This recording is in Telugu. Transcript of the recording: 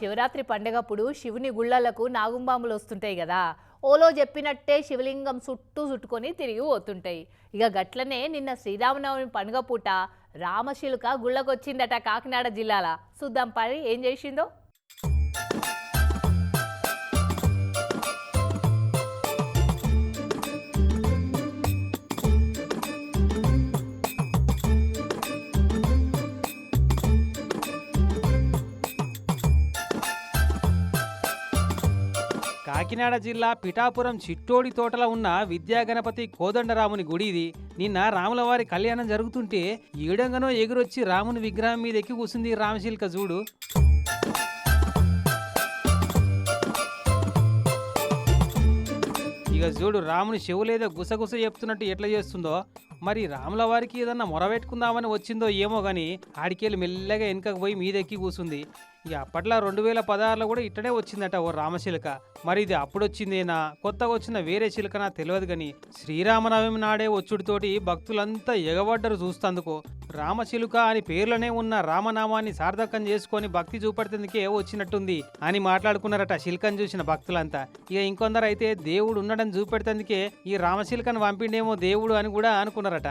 శివరాత్రి పండగప్పుడు శివుని గుళ్ళలకు నాగుంబాములు వస్తుంటాయి కదా. ఓలో చెప్పినట్టే శివలింగం చుట్టూ చుట్టుకొని తిరిగి పోతుంటాయి. ఇక గట్లనే నిన్న శ్రీరామనవమి పండుగ పూట రామశిలుక గుళ్ళకొచ్చిందట కాకినాడ జిల్లాల. చూద్దాం పని ఏం చేసిందో. కాకినాడ జిల్లా పిఠాపురం చిట్టోడి తోటలో ఉన్న విద్యాగణపతి కోదండరాముని గుడి ఇది. నిన్న రాములవారి కళ్యాణం జరుగుతుంటే ఏడంగనో ఎగురొచ్చి రాముని విగ్రహం మీద ఎక్కి కూసింది రామశిల్క చూడు. ఇక చూడు రాముని చెవులేదో గుసగుస చెప్తున్నట్టు ఎట్లా చేస్తుందో. మరి రాముల వారికి ఏదన్నా మొరబెట్టుకుందామని వచ్చిందో ఏమో గాని ఆడికెళ్ళి మెల్లగా వెనుకకు పోయి మీదెక్కి కూసుంది. ఇక అప్పట్లో రెండు వేల పదహారులో కూడా ఇట్టనే వచ్చిందట ఓ రామచిలుక మరి ఇది అప్పుడు వచ్చిందేనా కొత్తగా వచ్చిన వేరే చిలుకనా తెలియదు కానీ శ్రీరామనవమి నాడే వచ్చుడితోటి భక్తులంతా ఎగబడ్డరు చూస్తందుకు. రామచిలుక అని పేర్లోనే ఉన్న రామనామాన్ని సార్థకం చేసుకొని భక్తి చూపెడుతుందుకే వచ్చినట్టుంది అని మాట్లాడుకున్నారట శిల్కను చూసిన భక్తులంతా. ఇక ఇంకొందరు అయితే దేవుడు ఉండడం చూపెడుతుందికే ఈ రామశిల్కను పంపిండేమో దేవుడు అని కూడా అనుకున్నారట.